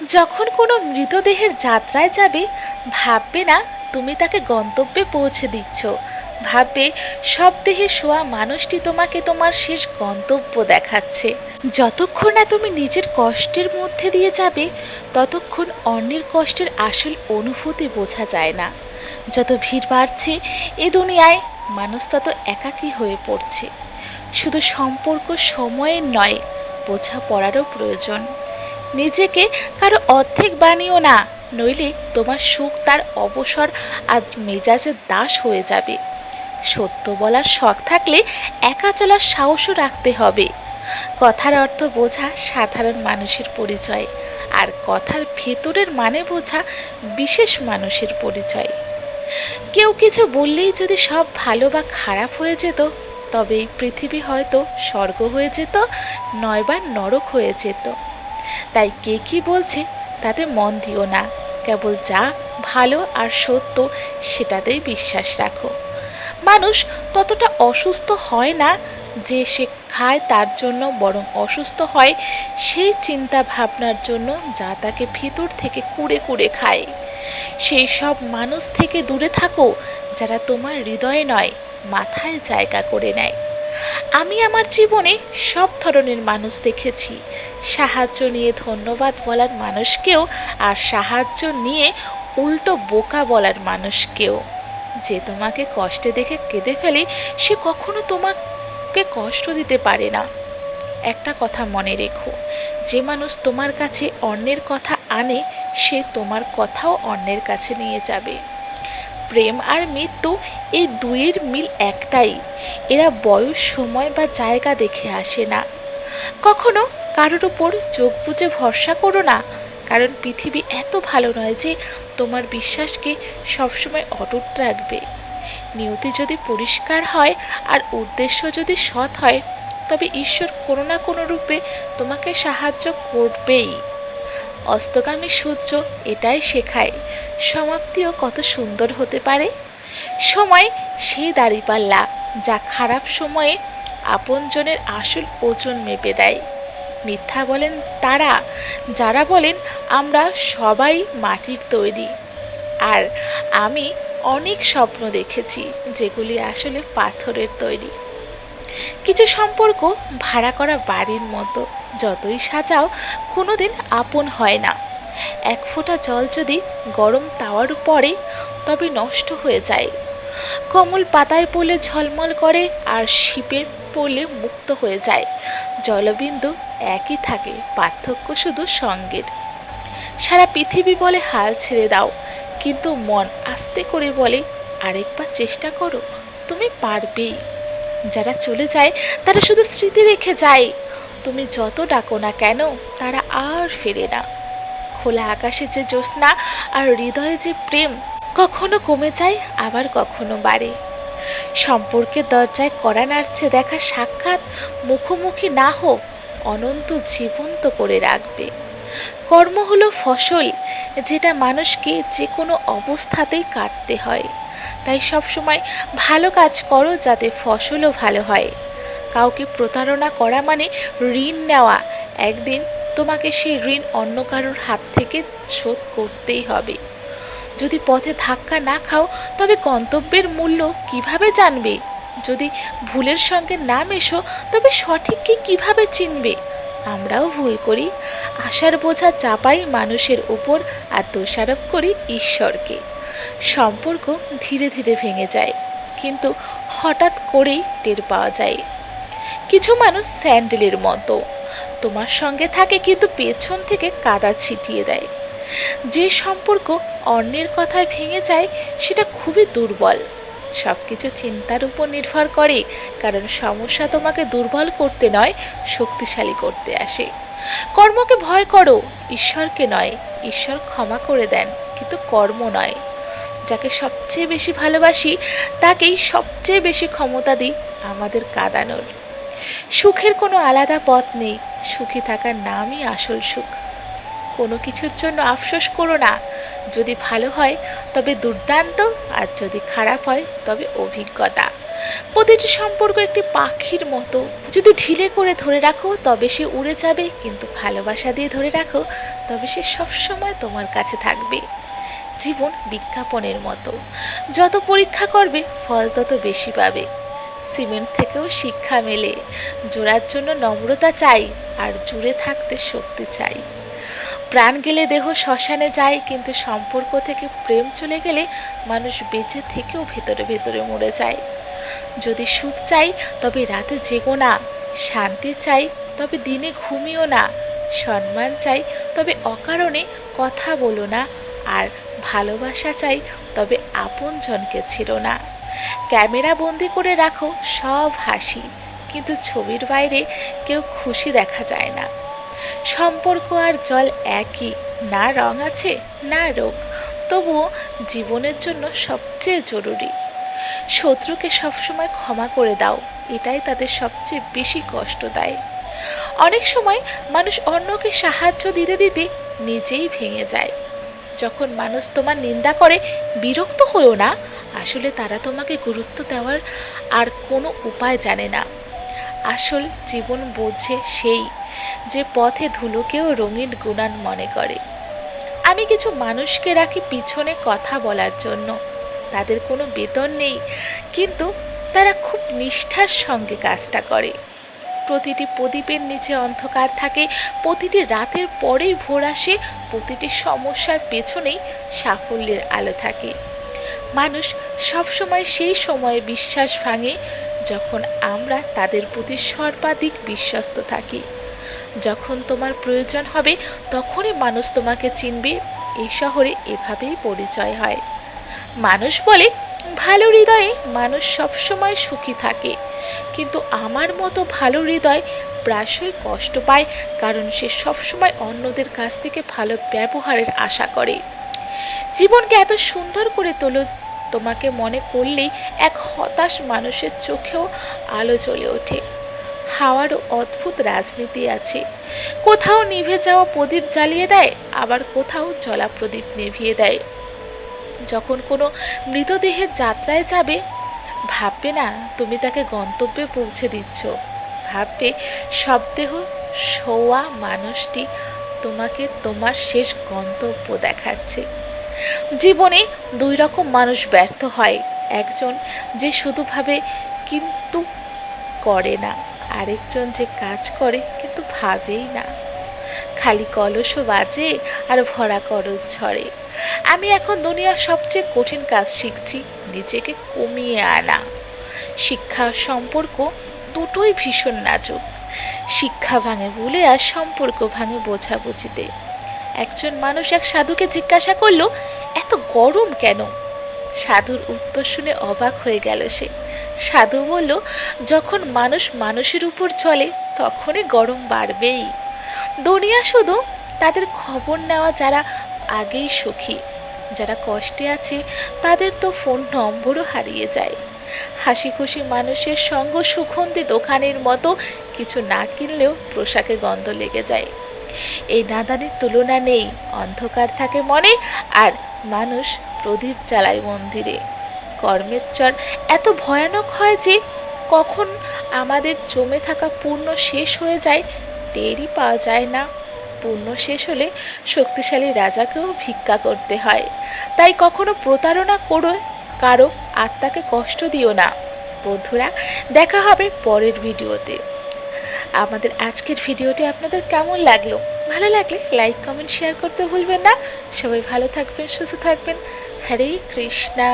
যখন কোনো মৃতদেহের যাত্রায় যাবে, ভাববে না তুমি তাকে গন্তব্যে পৌঁছে দিচ্ছ। ভাববে সব দেহে শোয়া মানুষটি তোমাকে তোমার শেষ গন্তব্য দেখাচ্ছে। যতক্ষণ না তুমি নিজের কষ্টের মধ্যে দিয়ে যাবে, ততক্ষণ অন্যের কষ্টের আসল অনুভূতি বোঝা যায় না। যত ভিড় বাড়ছে এ দুনিয়ায়, মানুষ তত একাকী হয়ে পড়ছে। শুধু সম্পর্ক সময়ের নয় বোঝা পড়ারও প্রয়োজন। নিজেকে কারও অর্ধেক বানিও না, নইলে তোমার সুখ তার অবসর আজ মেজাজের দাস হয়ে যাবে। সত্য বলার শখ থাকলে একা চলার সাহসও রাখতে হবে। কথার অর্থ বোঝা সাধারণ মানুষের পরিচয়, আর কথার ভেতরের মানে বোঝা বিশেষ মানুষের পরিচয়। কেউ কিছু বললেই যদি সব ভালো বা খারাপ হয়ে যেত, তবে এই পৃথিবী হয়তো স্বর্গ হয়ে যেত নয়বা নরক হয়ে যেত। তাই কে কি বলছে তাতে মন দিও না। কেবল যা ভালো আর সত্য সেটাতেই বিশ্বাস রাখো। মানুষ ততটা অসুস্থ হয় না যে সে খায় তার জন্য বরং অসুস্থ হয় সেই চিন্তা ভাবনার জন্য যা তাকে ভিতর থেকে কুড়ে কুড়ে খায়। সেই সব মানুষ থেকে দূরে থাকো যারা তোমার হৃদয়ে নয়, মাথায় জায়গা করে নেয়। আমি আমার জীবনে সব ধরনের মানুষ দেখেছি। সাহায্য নিয়ে ধন্যবাদ বলার মানুষকেও আর সাহায্য নিয়ে উল্টো বোকা বলার মানুষকেও। যে তোমাকে কষ্টে দেখে কেঁদে ফেলে, সে কখনো তোমাকে কষ্ট দিতে পারে না। একটা কথা মনে রেখো, যে মানুষ তোমার কাছে অন্যের কথা আনে, সে তোমার কথাও অন্যের কাছে নিয়ে যাবে। প্রেম আর মৃত্যু এই দুইয়ের মিল একটাই। এরা বয়স, সময় বা জায়গা দেখে আসে না। কখনো কারোর উপর চোখ বুজে ভরসা করো না, কারণ পৃথিবী এত ভালো নয় যে তোমার বিশ্বাসকে সবসময় অটুট রাখবে। নিয়তি যদি পরিষ্কার হয় আর উদ্দেশ্য যদি সৎ হয়, তবে ঈশ্বর কোনো না কোনো রূপে তোমাকে সাহায্য করবেই। অস্তগামী সূর্য এটাই শেখায়, সমাপ্তিও কত সুন্দর হতে পারে। সময় সেই দাঁড়িপাল্লা, যা খারাপ সময়ে আপনজনের আসল ওজন মেপে দেয়। মিথ্যা বলেন তারা, যারা বলেন আমরা সবাই মাটির তৈরি। আর আমি অনেক স্বপ্ন দেখেছি যেগুলি আসলে পাথরের তৈরি। কিছু সম্পর্ক ভাড়া করা বাড়ির মতো, যতই সাজাও কোনো দিন আপন হয় না। এক ফোঁটা জল যদি গরম তাওয়ার পড়ে তবে নষ্ট হয়ে যায়। কমল পাতায় পড়লে ঝলমল করে আর শিপে পড়লে মুক্ত হয়ে যায়। জলবিন্দু একই থাকে, পার্থক্য শুধু সঙ্গের। সারা পৃথিবী বলে হাল ছেড়ে দাও, কিন্তু মন আস্তে করে বলে, আরেকবার চেষ্টা করো, তুমি পারবেই। যারা চলে যায়, তারা শুধু স্মৃতি রেখে যায়। তুমি যত ডাকো না কেন, তারা আর ফেরে না। খোলা আকাশে যে জ্যোৎস্না আর হৃদয়ে যে প্রেম কখনো কমে যায়, আবার কখনো বাড়ে। সম্পর্কের দরজায় কড়া নাড়ছে দেখা সাক্ষাৎ, মুখোমুখি না হোক, অনন্ত জীবন্ত করে রাখবে। কর্ম হলো ফসল, যেটা মানুষকে যে কোনো অবস্থাতেই কাটতে হয়। তাই সবসময় ভালো কাজ করো যাতে ফসলও ভালো হয়। কাউকে প্রতারণা করা মানে ঋণ নেওয়া। একদিন তোমাকে সেই ঋণ অন্য কারোর হাত থেকে শোধ করতেই হবে। যদি পথে ধাক্কা না খাও, তবে গন্তব্যের মূল্য কীভাবে জানবে? যদি ভুলের সঙ্গে না মেশো, তবে সঠিককে কীভাবে চিনবে? আমরাও ভুল করি। আশার বোঝা চাপাই মানুষের ওপর আর দোষারোপ করি ঈশ্বরকে। সম্পর্ক ধীরে ধীরে ভেঙে যায়, কিন্তু হঠাৎ করেই টের পাওয়া যায়। কিছু মানুষ স্যান্ডেলের মতো। তোমার সঙ্গে থাকে কিন্তু পেছন থেকে কাদা ছিটিয়ে দেয়। যে সম্পর্ক অন্যের কথায় ভেঙে যায়, সেটা খুবই দুর্বল। সব কিছু চিন্তার উপর নির্ভর করে, কারণ সমস্যা তোমাকে দুর্বল করতে নয়, শক্তিশালী করতে আসে। কর্মকে ভয় করো, ঈশ্বরকে নয়, ঈশ্বর ক্ষমা করে দেন, কিন্তু কর্ম নয়। যাকে সবচেয়ে বেশি ভালোবাসি, তাকেই সবচেয়ে বেশি ক্ষমতা দিই আমাদের কাঁদানোর। সুখের কোনো আলাদা পথ নেই, সুখী থাকার নামই আসল সুখ। কোনো কিছুর জন্য আফসোস করো না। যদি ভালো হয়, তবে দুর্দান্ত, আর যদি খারাপ হয়, তবে অভিজ্ঞতা। প্রতিটি সম্পর্ক একটি পাখির মতো। যদি ঢিলে করে ধরে রাখো, তবে সে উড়ে যাবে, কিন্তু ভালোবাসা দিয়ে ধরে রাখো, তবে সে সবসময় তোমার কাছে থাকবে। জীবন বিজ্ঞাপনের মতো। যত পরীক্ষা করবে, ফল তত বেশি পাবে। সিমেন্ট থেকেও শিক্ষা মেলে। জোড়ার জন্য নম্রতা চাই, আর জুড়ে থাকতে শক্তি চাই। প্রাণ গেলে দেহ শ্মশানে যায়, কিন্তু সম্পর্ক থেকে প্রেম চলে গেলে মানুষ বেঁচে থেকেও ভেতরে ভেতরে মরে যায়। যদি সুখ চাই, তবে রাতে জেগো না। শান্তি চাই, তবে দিনে ঘুমিও না। সম্মান চাই, তবে অকারণে কথা বলো না। আর ভালোবাসা চাই, তবে আপনজনকে ছিল না। ক্যামেরা বন্দি করে রাখো সব হাসি, কিন্তু ছবির বাইরে কেউ খুশি দেখা যায় না। সম্পর্ক আর জল একই। না রং আছে, না রোগ। তবুও জীবনের জন্য সবচেয়ে জরুরি। শত্রুকে সবসময় ক্ষমা করে দাও, এটাই তাদের সবচেয়ে বেশি কষ্ট দেয়। অনেক সময় মানুষ অন্যকে সাহায্য দিতে দিতে নিজেই ভেঙে যায়। যখন মানুষ তোমার নিন্দা করে, বিরক্ত হয়েও না। আসলে তারা তোমাকে গুরুত্ব দেওয়ার আর কোনো উপায় জানে না। আসল জীবন বোঝে সেই যে পথে ধুলোকেও রঙিন গুণান মনে করে। আমি কিছু মানুষকে রাখি পিছনে কথা বলার জন্য। তাদের কোনো বেতন নেই, কিন্তু তারা খুব নিষ্ঠার সঙ্গে কাজটা করে। প্রতিটি প্রদীপের নিচে অন্ধকার থাকে, প্রতিটি রাতের পরেই ভোর আসে, প্রতিটি সমস্যার পেছনেই সাফল্যের আলো থাকে। মানুষ সবসময় সেই সময়ে বিশ্বাস ভাঙে, যখন আমরা তাদের প্রতি সর্বাধিক বিশ্বস্ত থাকি। যখন তোমার প্রয়োজন হবে, তখনই মানুষ তোমাকে চিনবে। এই শহরে এভাবেই পরিচয় হয়। মানুষ বলে, ভালো হৃদয়ে মানুষ সবসময় সুখী থাকে। কিন্তু আমার মতো ভালো হৃদয় প্রায়শই কষ্ট পায়, কারণ সে সবসময় অন্যদের কাছ থেকে ভালো ব্যবহারের আশা করে। জীবনকে এত সুন্দর করে তোলো, তোমাকে মনে করলেই এক হতাশ মানুষের চোখেও আলো জ্বলে ওঠে। হাওয়ারও অদ্ভুত রাজনীতি আছে। কোথাও নিভে যাওয়া প্রদীপ জ্বালিয়ে দেয়, আবার কোথাও জলা প্রদীপ নিভিয়ে দেয়। যখন কোনো মৃতদেহের যাত্রায় যাবে, ভাববে না, তুমি তাকে গন্তব্যে পৌঁছে দিচ্ছ। ভাববে, সব দেহ, শোয়া মানুষটি তোমাকে তোমার শেষ গন্তব্য দেখাচ্ছে। জীবনে দুই রকম মানুষ ব্যর্থ হয়। একজন যে শুধু ভাবে কিন্তু করে না। আরেকজন যে কাজ করে কিন্তু ভাবেই না। খালি কলসও বাজে আর ভরা করজ ঝরে। আমি এখন দুনিয়ার সবচেয়ে কঠিন কাজ শিখছি, নিজেকে কমিয়ে আনা। শিক্ষা সম্পর্ক দুটোই ভীষণ নাজুক। শিক্ষা ভাঙে বলে আর সম্পর্ক ভাঙে বোঝাবুঝিতে। একজন মানুষ এক সাধুকে জিজ্ঞাসা করল, এত গরম কেন? সাধুর উত্তর শুনে অবাক হয়ে গেল সে। সাধু বলল, যখন মানুষ মানুষের উপর চলে, তখনই গরম বাড়বেই। দুনিয়া শুধু তাদের খবর নেওয়া যারা আগেই সুখী। যারা কষ্টে আছে, তাদের তো ফোন নম্বরও হারিয়ে যায়। হাসি খুশি মানুষের সঙ্গ সুগন্ধি দোকানের মতো কিছু না কিনলেও পোশাকে গন্ধ লেগে যায়। এই নাদানির তুলনা নেই, অন্ধকার থাকে মনে, আর মানুষ প্রদীপ জ্বালায় মন্দিরে। কর্মের চর। এত ভয়ানক হয় যে কখন আমাদের জমে থাকা পূর্ণ শেষ হয়ে যায়, টেরই পাওয়া যায় না। পূর্ণ শেষ হলে শক্তিশালী রাজাকেও ভিক্ষা করতে হয়। তাই কখনো প্রতারণা করো, কারও আত্মাকে কষ্ট দিও না। বন্ধুরা, দেখা হবে পরের ভিডিওতে। আমাদের আজকের ভিডিওটি আপনাদের কেমন লাগল? ভালো লাগলে লাইক, কমেন্ট, শেয়ার করতে ভুলবেন না। সবাই ভালো থাকবেন, সুস্থ থাকবেন। হরে কৃষ্ণা।